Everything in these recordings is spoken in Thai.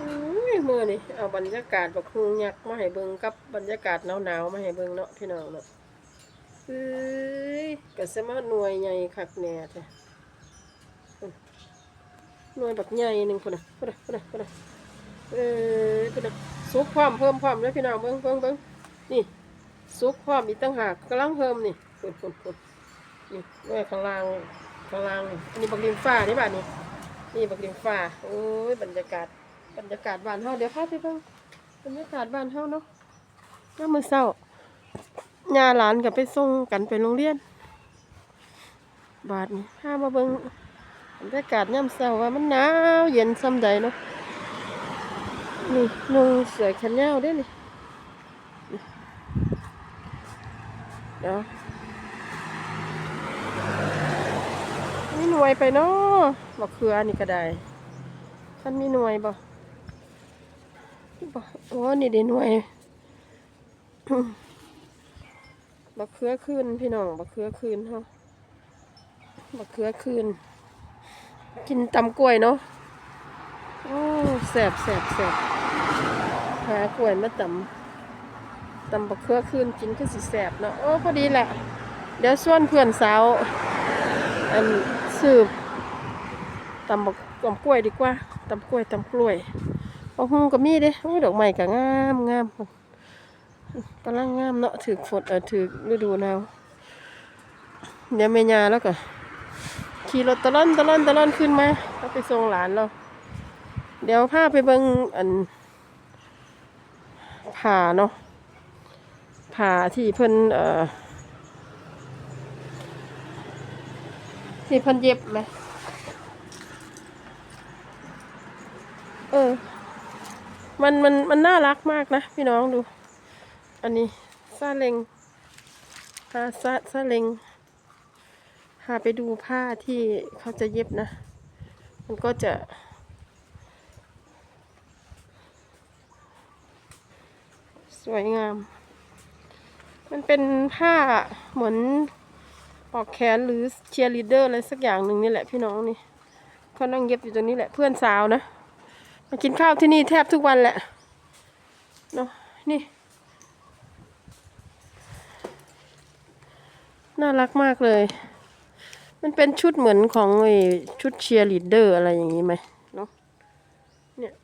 อุ้ยมือนี่เอาบรรยากาศบักฮูยักษ์มาให้เบิ่งกับบรรยากาศหนาวๆมาให้เบิ่งเนาะพี่น้องเนาะเอ้ยก็สมาหน่วยใหญ่คักแน่แท้หน่วยบักใหญ่หนึงพุ่นน่ะพุ่นน่ะพุ่นน่ะพุ่นน่ะเอ้ยพุ่นน่ะสุกความเพิ่มความแล้วพี่น้องเบิ่งเบิ่งเบิ่งนี่สุกความอีกต่างหากกำลังเพิ่มนี่พุ่นพุ่นพุ่นนี่หน่วยข้างล่างข้างล่างนี่อันนี้บักลิงฟ้านี่บาดนี่นี่บักลิงฟ้าโอ้ยบรรยากาศ บรรยากาศบ้านเฮาเดี๋ยวพาไปเบิ่งบรรยากาศบ้านเฮาเนาะยามือเช้าย่าหลานก็ไปส่งกันไปโรงเรียน บาดนี้พามาเบิ่งบรรยากาศยามเช้าว่ามันหนาวเย็นส่ำใดเนาะนี่นุ่งเสื้อแขนยาวเด้นี่เดี๋ยวนี่หน่วยไปเนาะบักเขือนี่ก็ได้ท่านมีหน่วยบ่บ่ โอ้นี่เด้หน่วยบักเขือคืนพี่น้องบักเขือคืนเฮาบักเขือคืน กินตำกล้วยเนาะโอ้แสบแสบแสบหากล้วยมาตำตำบักเขือคืนกินก็สิแสบเนาะโอ้พอดีแหละเดี๋ยวชวนเพื่อนสาวอันสืบตำบักตำกล้วยดีกว่าตำกล้วยตำกล้วย โอ้โหก็มีเด้โอ้ยดอกไม้ก็งามงามกำลังงามเนาะถือฝนเออถือฤดูหนาวเดี๋ยวเมียาแล้วก็ขี่รถตะล่อนตะล่อนตะล่อนขึ้นมาก็ไปส่งหลานเราเดี๋ยวพาไปเบิ่งอันผ่าเนาะผ่าที่เพิ่นเอ่อที่เพิ่นเย็บไหมเออ มันมันมันน่ารักมากนะ พี่น้องดู อันนี้ซาเลงพาซาซาเลงพาไปดูผ้าที่เขาจะเย็บนะ มันก็จะ สวยงาม มันเป็นผ้าเหมือนปอกแขนหรือเชียร์ลีดเดอร์อะไรสักอย่างหนึ่งนี่แหละพี่น้องนี่เขานั่งเย็บอยู่ตรงนี้แหละเพื่อนสาวนะ มากินข้าวที่นี่แทบทุกวันแหละเนาะนี่ น่ารักมากเลย มันเป็นชุดเหมือนของไอ้ชุดเชียร์ลีดเดอร์อะไรอย่างนี้ไหมเนาะเนี่ย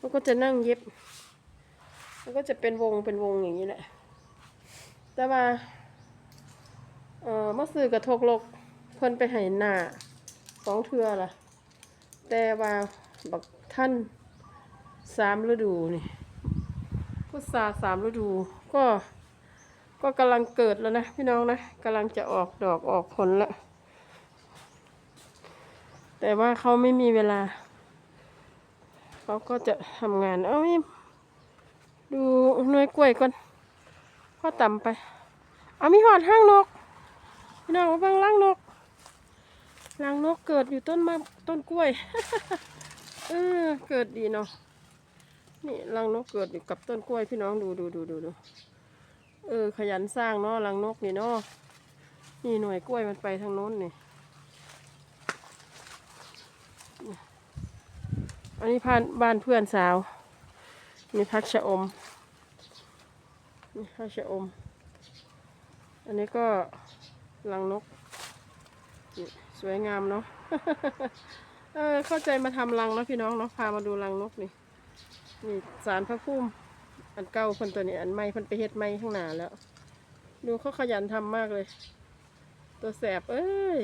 มันก็จะนั่งเย็บ มันก็จะเป็นวงเป็นวงอย่างนี้แหละ แต่ว่าเอ่อมาซื้อกระทกลกเพิ่นไปให้หน้าสองเทือล่ะ แต่ว่า บักท่านสามฤดูนี่พุทราสามฤดูก็ ก็กำลังเกิดแล้วนะพี่น้องนะกำลังจะออกดอกออกผลแล้วแต่ว่าเขาไม่มีเวลา เขาก็จะทำงาน เอ้ยดูหน่วยกล้วยก่อนพ่อต่ำไป เอามีหอดห้างนก พี่น้องมาบังล่างนกล่างนกเกิดอยู่ต้นมะต้นกล้วย เออเกิดดีเนาะนี่รังนกเกิดอยู่กับต้นกล้วยพี่น้องดูดูดูดูดูเออ ขยันสร้างเนาะรังนกนี่เนาะนี่หน่วยกล้วยมันไปทางโน้นนี่อันนี้พานบ้านเพื่อนสาวมีพักชะอมนี่พักชะอม อันนี้ก็รังนก สวยงามเนาะ เออเข้าใจมาทำรังนะพี่น้องเนาะพามาดูรังนกนี่นี่สารพระพุ่มอันเก่าคนตัวนี้อันใหม่คนไปเฮ็ดใหม่ข้างหน้าแล้ว ดูเขาขยันทำมากเลย ตัวแสบเอ้ย